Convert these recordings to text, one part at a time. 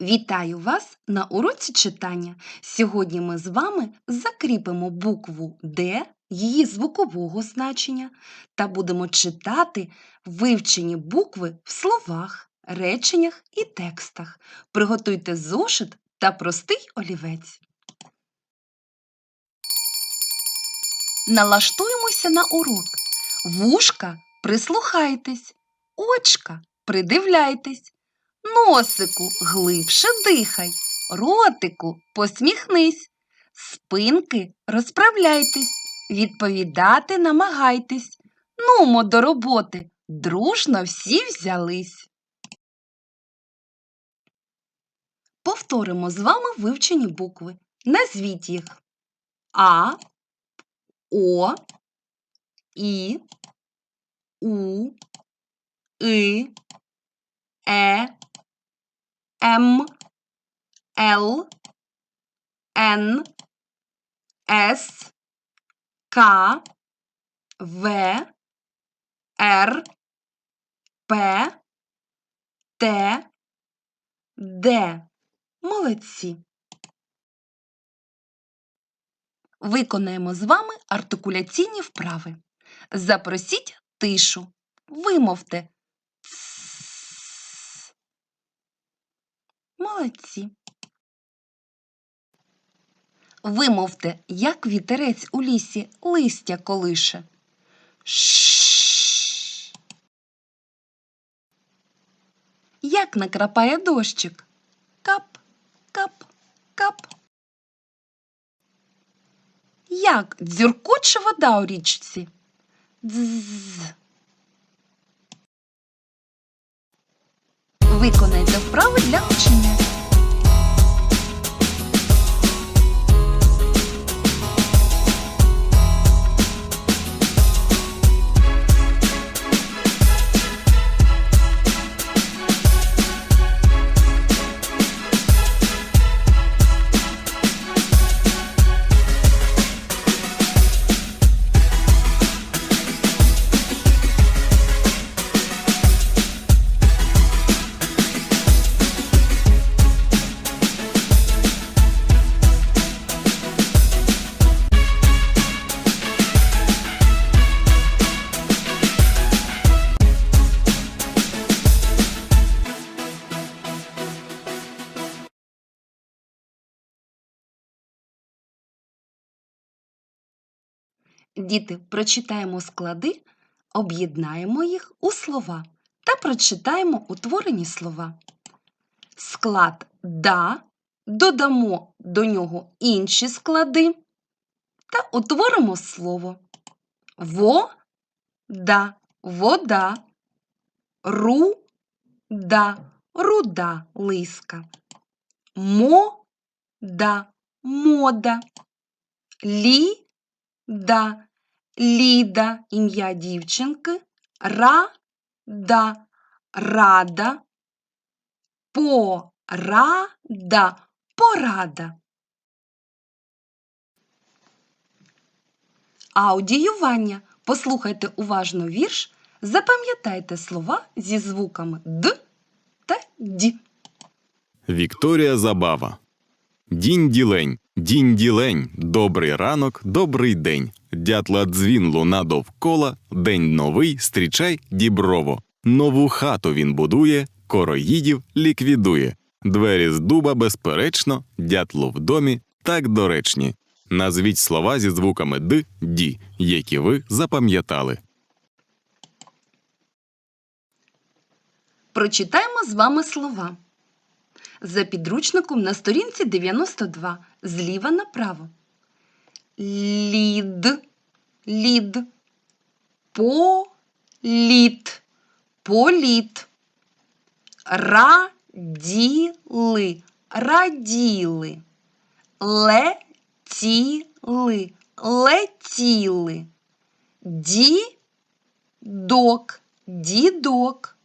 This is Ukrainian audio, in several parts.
Вітаю вас на уроці читання. Сьогодні ми з вами закріпимо букву Д, її звукового значення, та будемо читати вивчені букви в словах, реченнях і текстах. Приготуйте зошит та простий олівець. Налаштуємося на урок. Вушка прислухайтесь, очка придивляйтесь. Носику глибше дихай, ротику посміхнись, спинки розправляйтесь, відповідати намагайтесь. Нумо до роботи, дружно всі взялись. Повторимо з вами вивчені букви. Назвіть їх А, О, І, У, И, Е, М, Л, Н, С, К, В, Р, П, Т, Д. Молодці. Виконаємо з вами артикуляційні вправи. Запросіть тишу. Вимовте Молодці. Вимовте, як вітерець у лісі листя колише. Ш. Як накрапає дощик? Кап, кап, кап. Як дзюркоче вода у річці? Дзз. Виконайте вправи для вчення. Діти, прочитаємо склади, об'єднаємо їх у слова та прочитаємо утворені слова. Склад да, додамо до нього інші склади та утворимо слово. Вода, вода, руда, руда, лиска, мода, мода, лі да, Ліда ім'я дівчинки, рада, рада, порада, порада. Аудіювання. Послухайте уважно вірш, запам'ятайте слова зі звуками Д та Д. Вікторія Забава. Дінь-ділень, дінь-ділень, добрий ранок, добрий день. Дятла дзвін луна довкола, день новий, стрічай діброво. Нову хату він будує, короїдів ліквідує. Двері з дуба, безперечно, дятлу в домі так доречні. Назвіть слова зі звуками Д, Ді, які ви запам'ятали. Прочитаємо з вами слова. За підручником на сторінці 92, зліва направо. Лід, лід, політ, політ, раділи, раділи, летіли, летіли, дідок, дідок,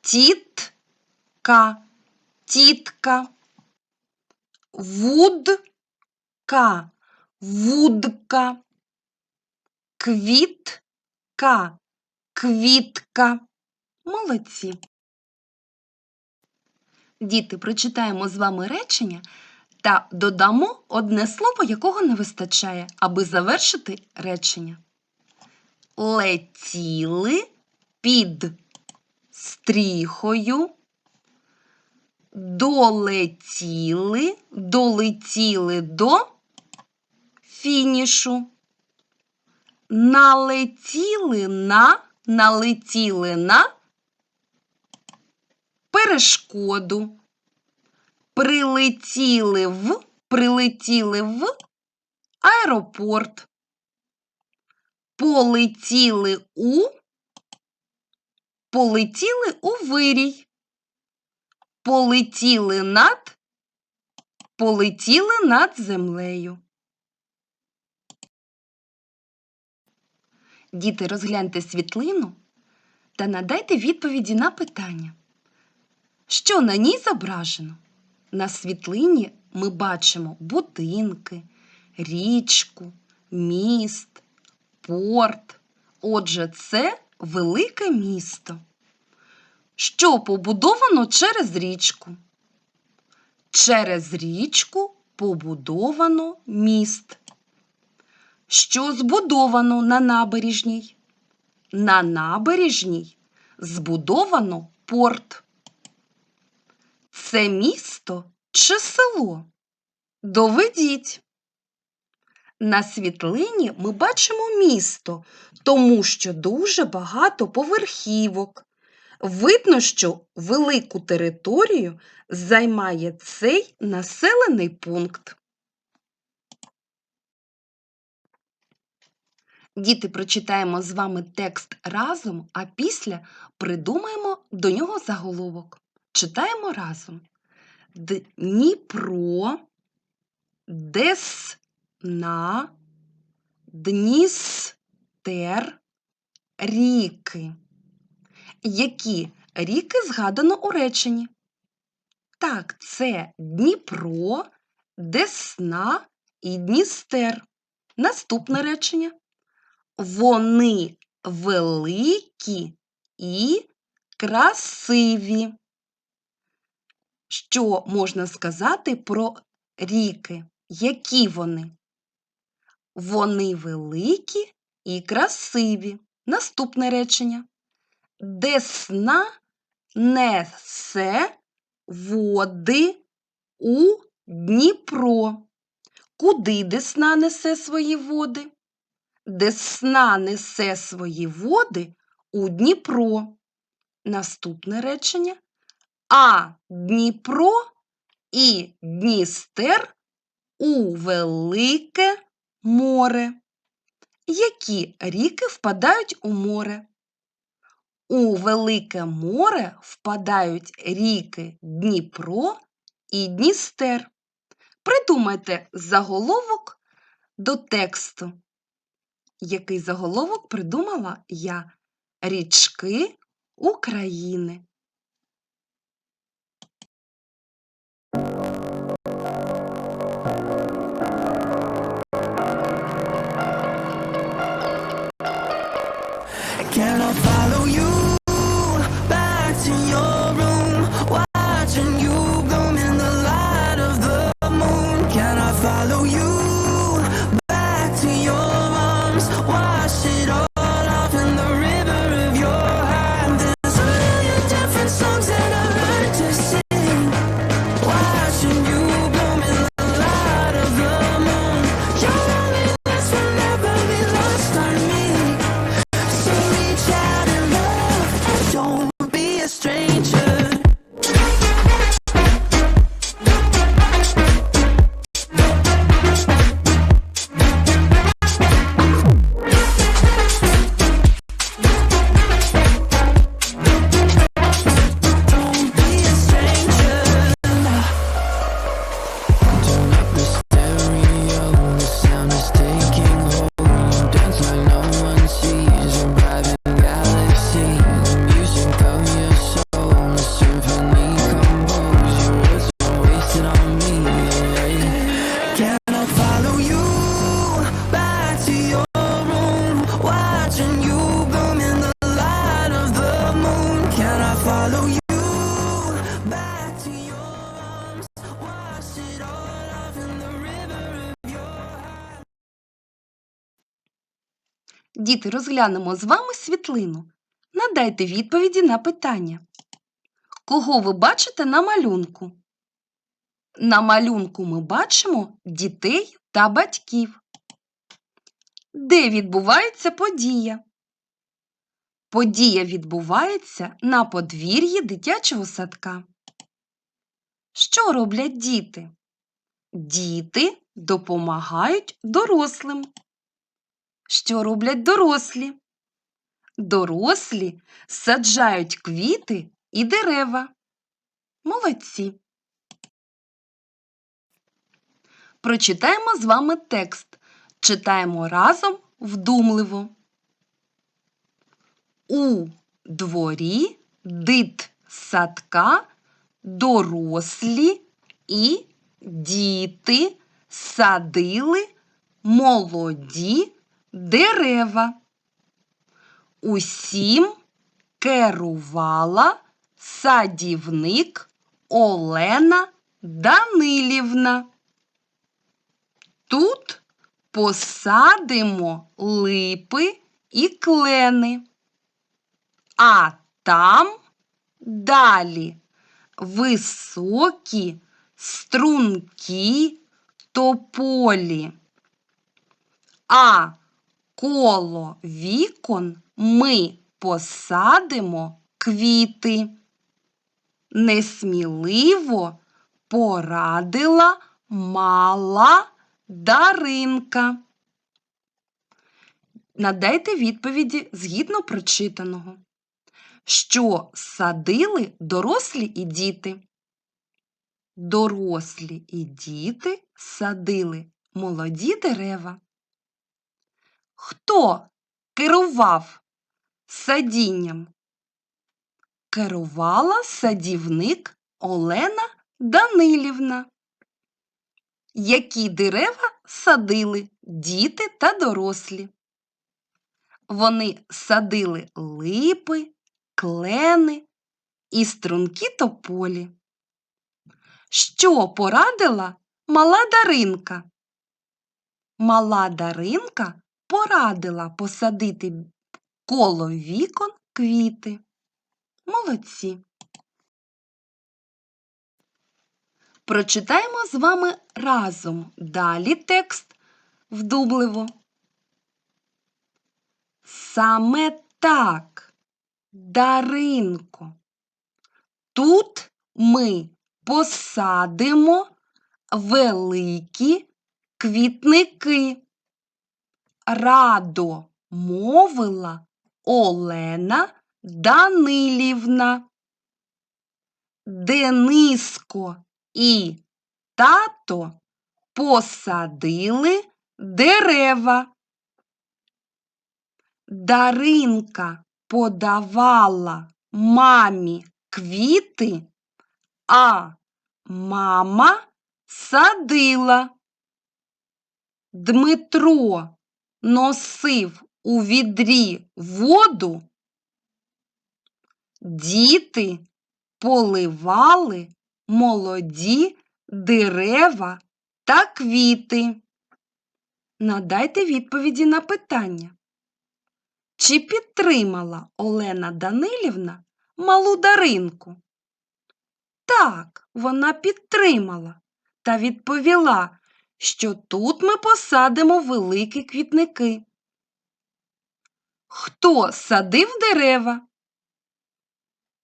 тітка, тітка, вудка, вудка, квітка, квітка. Молодці. Діти, прочитаємо з вами речення та додамо одне слово, якого не вистачає, аби завершити речення. Летіли під стріхою, долетіли, долетіли до фінішу. Налетіли на, налетіли на перешкоду. Прилетіли в, прилетіли в аеропорт. Полетіли у, полетіли у вирій. Полетіли над, полетіли над землею. Діти, розгляньте світлину та надайте відповіді на питання. Що на ній зображено? На світлині ми бачимо будинки, річку, міст, порт. Отже, це велике місто. Що побудовано через річку? Через річку побудовано міст. Що збудовано на набережній? На набережній збудовано порт. Це місто чи село? Доведіть. На світлині ми бачимо місто, тому що дуже багато поверхівок. Видно, що велику територію займає цей населений пункт. Діти, прочитаємо з вами текст разом, а після придумаємо до нього заголовок. Читаємо разом. Дніпро, Десна, Дністер, ріки. Які ріки згадано у реченні? Так, це Дніпро, Десна і Дністер. Наступне речення. Вони великі і красиві. Що можна сказати про ріки? Які вони? Вони великі і красиві. Наступне речення. Десна несе води у Дніпро. Куди Десна несе свої води? Десна несе свої води у Дніпро. Наступне речення. А Дніпро і Дністер у Велике море. Які ріки впадають у море? У Велике море впадають ріки Дніпро і Дністер. Придумайте заголовок до тексту. Який заголовок придумала я? Річки України. lost Діти, розглянемо з вами світлину. Надайте відповіді на питання. Кого ви бачите на малюнку? На малюнку ми бачимо дітей та батьків. Де відбувається подія? Подія відбувається на подвір'ї дитячого садка. Що роблять діти? Діти допомагають дорослим. Що роблять дорослі? Дорослі саджають квіти і дерева. Молодці. Прочитаємо з вами текст. Читаємо разом вдумливо. У дворі дит садка дорослі і діти садили молоді дерева. Усім керувала садівник Олена Данилівна. Тут посадимо липи і клени, а там далі високі стрункі тополі. А коло вікон ми посадимо квіти. Несміливо порадила мала Даринка. Надайте відповіді згідно прочитаного. Що садили дорослі і діти? Дорослі і діти садили молоді дерева. Хто керував садінням? Керувала садівник Олена Данилівна. Які дерева садили діти та дорослі? Вони садили липи, клени і стрункі тополі. Що порадила мала Даринка? Мала Даринка порадила посадити коло вікон квіти. Молодці. Прочитаємо з вами разом далі текст вдумливо. Саме так, Даринко. Тут ми посадимо великі квітники. Радо мовила Олена Данилівна. Дениско і тато посадили дерева. Даринка подавала мамі квіти, а мама садила. Дмитро носив у відрі воду. Діти поливали молоді дерева та квіти. Надайте відповіді на питання. Чи підтримала Олена Данилівна малу Даринку? Так, вона підтримала та відповіла, що тут ми посадимо великі квітники. Хто садив дерева?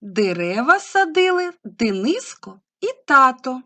Дерева садили Дениско і тато.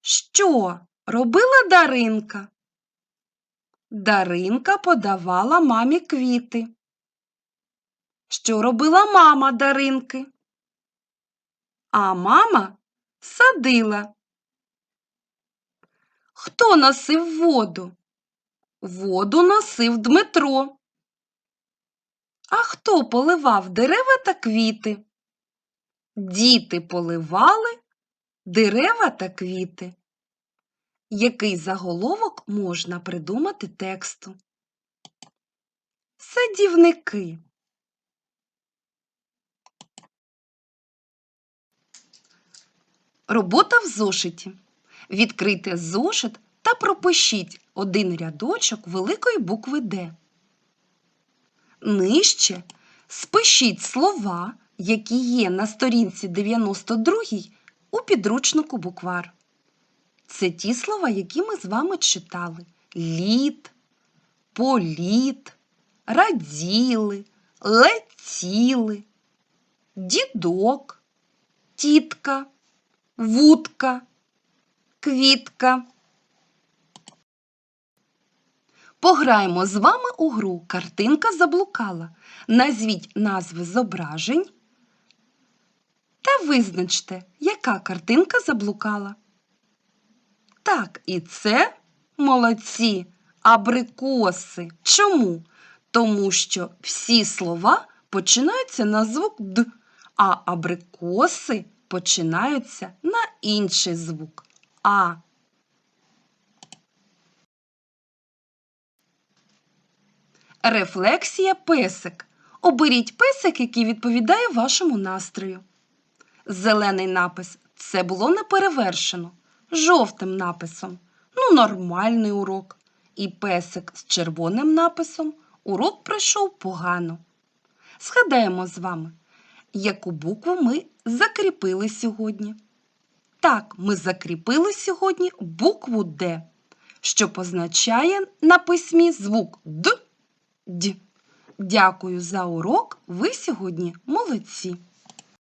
Що робила Даринка? Даринка подавала мамі квіти. Що робила мама Даринки? А мама садила. Хто носив воду? Воду носив Дмитро. А хто поливав дерева та квіти? Діти поливали дерева та квіти. Який заголовок можна придумати тексту? Садівники. Робота в зошиті. Відкрийте зошит та пропишіть один рядочок великої букви Д. Нижче спишіть слова, які є на сторінці 92 у підручнику буквар. Це ті слова, які ми з вами читали: літ, політ, раділи, летіли, дідок, тітка, вудка, квітка. Пограємо з вами у гру Картинка заблукала. Назвіть назви зображень та визначте, яка картинка заблукала. Так, і це молодці абрикоси. Чому? Тому що всі слова починаються на звук Д, а абрикоси починаються на інший звук А. Рефлексія песик. Оберіть песик, який відповідає вашому настрою. Зелений напис це було не перевершено. Жовтим написом ну, нормальний урок. І песик з червоним написом урок пройшов погано. Згадаємо з вами, яку букву ми закріпили сьогодні. Так, ми закріпили сьогодні букву Д, що позначає на письмі звук Д. Дякую за урок. Ви сьогодні молодці.